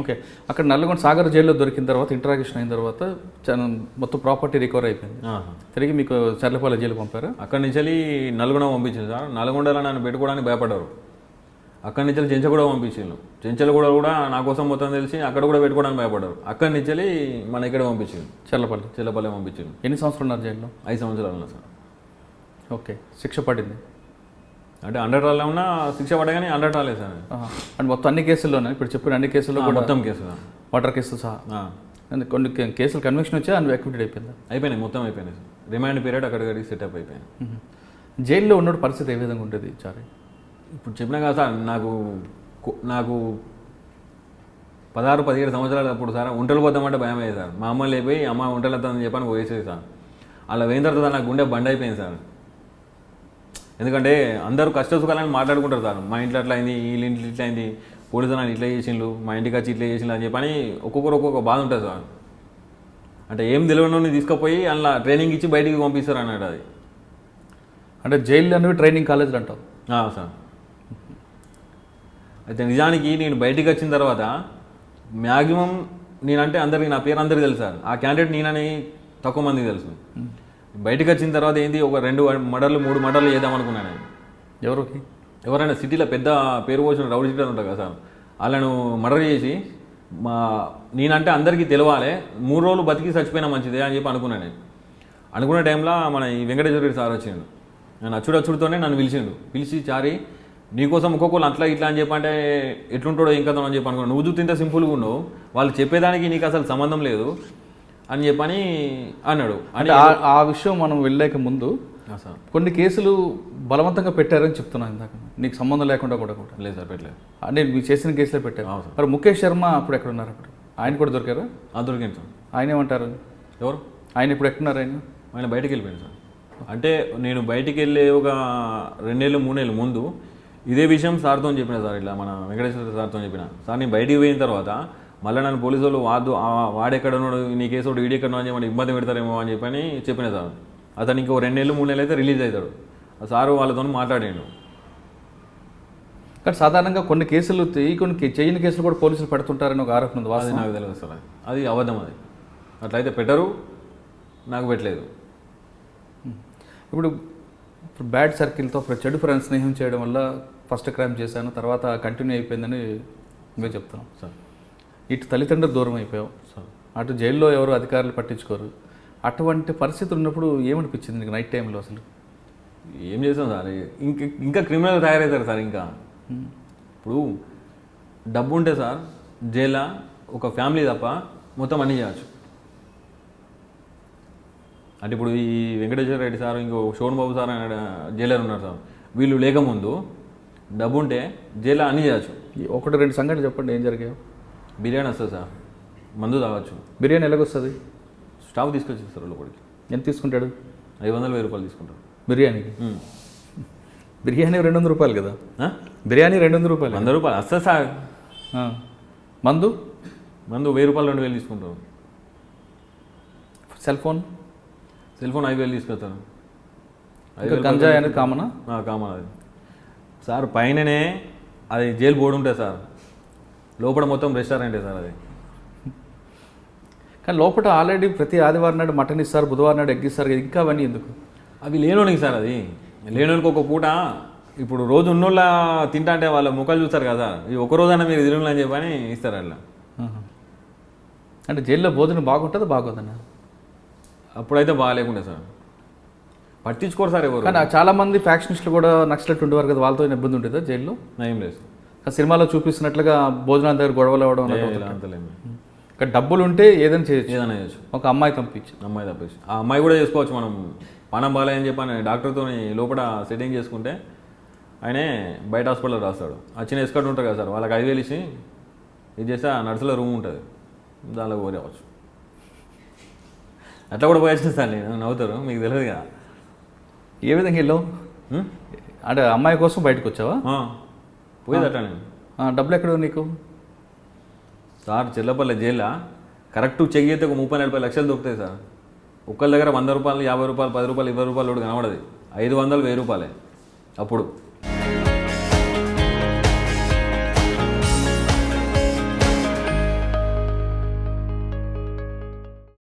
Okay. అక్కడ నల్లగొండ సాగర్ జైల్లో దొరికిన తర్వాత ఇంటరాగేషన్ అయిన తర్వాత మొత్తం ప్రాపర్టీ రికవర్ అయిపోయింది. తిరిగి మీకు చర్లపాలెం జైలు పంపారా. అక్కడి నుంచి వెళ్ళి నల్గొండ పంపించింది సార్. నల్గొండలో నన్ను పెట్టుకోవడానికి భయపడ్డారు. అక్కడి నుంచి వెళ్ళి చెంచగూడ పంపించిండు చెంచలగూడ కూడా నా కోసం మొత్తం తెలిసి అక్కడ కూడా పెట్టుకోవడానికి భయపడ్డారు. అక్కడి నుంచి వెళ్ళి మన ఇక్కడ పంపించింది చర్లపల్లి. చిల్లపల్లి పంపించింది ఎన్ని సంవత్సరాలు ఉన్నారు జైల్లో? ఐదు సంవత్సరాలు సార్. ఓకే. శిక్ష పడింది. అంటే హండ్రెడ్ రాలే ఉన్నా శిక్ష పడగానే హండ్రెడ్ రాలేదు సార్. అండ్ మొత్తం అన్ని కేసుల్లోనే? ఇప్పుడు చెప్పిన అన్ని కేసుల్లో కూడా మొత్తం కేసు సార్ వాటర్ కేసులు సహా. అండ్ కొన్ని కేసులు కన్విక్షన్ వచ్చి అన్ని అక్విటెడ్ అయిపోయింది? అయిపోయినాయి మొత్తం అయిపోయినాయి సార్. రిమాండ్ పీరియడ్ అక్కడికి సెటప్ అయిపోయింది. జైల్లో ఉన్న పరిస్థితి ఏ విధంగా ఉంటుంది చారి? ఇప్పుడు చెప్పినా కదా సార్ నాకు నాకు పదహారు పదిహేడు సంవత్సరాలు అప్పుడు సార్ ఒంటలు పోతామంటే భయం అయ్యేది సార్. మా అమ్మ లేపోయి అమ్మ ఒంటలు వస్తుందని చెప్పని పోయేసేది సార్. అలా పోయిన తర్వాత నాకు గుండె బండ్ అయిపోయింది సార్. ఎందుకంటే అందరూ కష్ట సుఖాలని మాట్లాడుకుంటారు సార్. మా ఇంట్లో అట్లా అయింది వీళ్ళ ఇంట్లో ఇట్లా అయింది పోలీసు నన్ను ఇట్లా చేసిండ్రు మా ఇంటికి వచ్చి ఇట్లా చేసిండ్రు అని చెప్పని ఒక్కొక్కరు ఒక్కొక్క బాధ ఉంటుంది సార్. అంటే ఏం తెలియని తీసుకుపోయి అందులో ట్రైనింగ్ ఇచ్చి బయటికి పంపిస్తారు అన్నట్టు అది. అంటే జైలు అనేవి ట్రైనింగ్ కాలేజీలు అంటావు? సార్. అయితే నిజానికి నేను బయటికి వచ్చిన తర్వాత మ్యాక్సిమం నేనంటే అందరికి నా పేరు అందరికి తెలుసు సార్. ఆ క్యాండిడేట్ నేనని తక్కువ మందికి తెలుసు. బయటికి వచ్చిన తర్వాత ఏంది? ఒక రెండు మడర్లు మూడు మడర్లు చేద్దాం అనుకున్నాను నేను. ఎవరికి? ఎవరైనా సిటీలో పెద్ద పేరు పోసిన రౌడీ సిటీ ఉంటారు కదా సార్. వాళ్ళను మర్డర్ చేసి మా నేనంటే అందరికీ తెలవాలి. మూడు రోజులు బతికి చచ్చిపోయినా మంచిదే అని చెప్పి అనుకున్నాను నేను. అనుకున్న టైంలో మన ఈ వెంకటేశ్వర రెడ్డి సార్ వచ్చిండు. నేను అచ్చుడు అచ్చుడుతోనే నన్ను పిలిచిండు. పిలిచి చారి నీకోసం ఒక్కొక్కరు అట్లా ఇట్లా అని చెప్పంటే ఎట్లుంటాడో ఇంకా అని చెప్పి అనుకున్నాను. నువ్వు చూస్తే ఇంత సింపుల్గా ఉండవు వాళ్ళు చెప్పేదానికి నీకు అసలు సంబంధం లేదు. అని చెప్పని అన్నాడు. అని అంటే ఆ- విషయం మనం వెళ్ళలేక ముందు కొన్ని కేసులు బలవంతంగా పెట్టారని చెప్తున్నాను ఇందాక. నీకు సంబంధం లేకుండా కూడా కూడా. లేదు సార్ పెట్టలేదు. అంటే మీరు చేసిన కేసులే పెట్టారు. మరి ముఖేష్ శర్మ అప్పుడు ఎక్కడ ఉన్నారు అప్పుడు? ఆయన కూడా దొరికారా? ఆ దొరికింది సార్. ఆయన ఏమంటారు? ఎవరు? ఆయన ఇప్పుడు ఎక్కడున్నారు ఆయన? ఆయన బయటికి వెళ్ళిపోయాడు సార్. అంటే నేను బయటికి వెళ్ళే ఒక రెండేళ్ళు మూడేళ్ళు ముందు ఇదే విషయం సార్తో చెప్పిన సార్ ఇట్లా మన వెంకటేశ్వర సార్తో చెప్పిన. సార్ నేను బయటికి పోయిన తర్వాత మళ్ళీ నన్ను పోలీసు వాళ్ళు వాదు ఆ- వాడెక్కడ ఉన్నాడు నీ కేసు వాడు వీడెక్కడ అని చెప్పి ఇబ్బంది పెడతారేమో అని చెప్పని చెప్పిన సార్. అతను ఇంకో రెండేళ్ళు మూడు నెలలు అయితే రిలీజ్ అవుతాడు. ఆ సారు వాళ్ళతో మాట్లాడాడు. కానీ సాధారణంగా కొన్ని కేసులు ఈ కొన్ని చేయని కేసులు కూడా పోలీసులు పెడుతుంటారని ఒక ఆరోపణ ఉంది అది వాస్తవం. నాకు తెలియదు సార్. అది. అబద్ధం అది. అట్లయితే పెట్టరు నాకు పెట్టలేదు. ఇప్పుడు ఇప్పుడు బ్యాడ్ సర్కిల్తో చెడు ఫ్రెండ్ స్నేహం చేయడం వల్ల ఫస్ట్ క్రైమ్ చేశాను తర్వాత కంటిన్యూ అయిపోయిందని మేము చెప్తున్నాం సార్. ఇటు తల్లిదండ్రులు దూరం అయిపోయావు సార్ అటు జైల్లో ఎవరు అధికారులు పట్టించుకోరు. అటువంటి పరిస్థితి ఉన్నప్పుడు ఏమనిపించింది నీకు నైట్ టైంలో అసలు? ఏం చేస్తాం సార్? ఇంకా ఇంకా క్రిమినల్ తయారవుతారు సార్ ఇంకా. ఇప్పుడు డబ్బు ఉంటే సార్ జైల్లో ఒక ఫ్యామిలీ తప్ప మొత్తం అన్నీ చేయొచ్చు. అంటే ఇప్పుడు ఈ వెంకటేశ్వర రెడ్డి సార్ ఇంకో షోన్ బాబు సార్ అనే జైలర్ ఉన్నారు సార్. వీళ్ళు లేకముందు డబ్బు ఉంటే జైల్లో అన్నీ చేయొచ్చు. ఈ ఒకటి రెండు సంఘటనలు చెప్పండి ఏం జరిగాయో. బిర్యానీ వస్తుంది సార్. మందు తాగొచ్చు. బిర్యానీ ఎలాగొస్తుంది? స్టాఫ్ తీసుకొచ్చేస్తారు లోపలికి ఎంత తీసుకుంటాడు? ఐదు వందలు వెయ్యి రూపాయలు తీసుకుంటారు. బిర్యానీకి. బిర్యానీ రెండు వందల రూపాయలు కదా? బిర్యానీ రెండు వందల రూపాయలు. వంద రూపాయలు. వస్తుంది సార్. మందు? మందు వెయ్యి రూపాయలు రెండు వేలు తీసుకుంటారు. Cell phone? సెల్ ఫోన్ ఐదు వేలు వేలు గంజాయి అనేది కామనా? కామన్ అది. సార్ పైననే అది జైలు బోర్డు ఉంటుంది సార్. లోపల మొత్తం రెస్టారెంటే సార్ అది. కానీ లోపల ఆల్రెడీ ప్రతి ఆదివారం నాడు మటన్ ఇస్తారు బుధవారం నాడు ఎగ్ ఇస్తారు ఇంకా అవన్నీ ఎందుకు? అవి లేనోనికి సార్ అది. లేనోనికి ఒక పూట ఇప్పుడు రోజు ఉన్నోళ్ళ తింటా అంటే వాళ్ళ ముఖాలు చూస్తారు కదా. ఈ ఒక రోజైనా మీరు తిరుగులు అని చెప్పని ఇస్తారు అట్లా. అంటే జైల్లో భోజనం బాగుంటుందా బాగోదన్నా అప్పుడైతే బాగాలేకుండే సార్. పట్టించుకోరు సార్ ఎవరు. కానీ చాలా మంది ఫ్యాక్షనిస్టులు కూడా నక్సలెట్ ఉండేవారు కదా వాళ్ళతో ఇబ్బంది ఉంటుందా జైల్లో? ఏం లేదు సినిమాలో చూపిస్తున్నట్లుగా భోజనాల దగ్గర గొడవలు అవ్వడం ఏ, అలాంటివి ఇలా అంతలేదు ఇంకా డబ్బులు ఉంటే ఏదైనా చేయొచ్చు. ఏదైనా చేయొచ్చు. ఒక అమ్మాయి పంపించి అమ్మాయి తప్పేసి ఆ అమ్మాయి కూడా చేసుకోవచ్చు మనం. పనం బాగాలేదని చెప్పని డాక్టర్తో లోపల సెట్టింగ్ చేసుకుంటే ఆయనే బయట హాస్పిటల్ రాస్తాడు. వచ్చిన ఎస్కట్ ఉంటారు కదా సార్ వాళ్ళకి ఐదు వేలు ఇచ్చి ఇది చేస్తే ఆ నర్సులో రూమ్ ఉంటుంది. దానిలో పోరేవచ్చు అట్లా కూడా పోయొచ్చు సార్ నేను. నవ్వుతారు మీకు తెలియదు కదా ఏ విధంగా వెళ్ళావు? అంటే అమ్మాయి కోసం బయటకు వచ్చావా? ఆ, పోయేది అట్లా నేను. ఆ, డబ్బులు ఎక్కడ నీకు? సార్ చెల్లపల్లి జైల్లో కరెక్ట్ చెక్ చేస్తే ఒక ముప్పై నలభై లక్షలు దొరుకుతాయి సార్. ఒక్కళ్ళ దగ్గర వంద రూపాయలు యాభై రూపాయలు పది రూపాయలు ఇరవై రూపాయలు కూడా కనబడదు. ఐదు వందలు వెయ్యి రూపాయలే. అప్పుడు.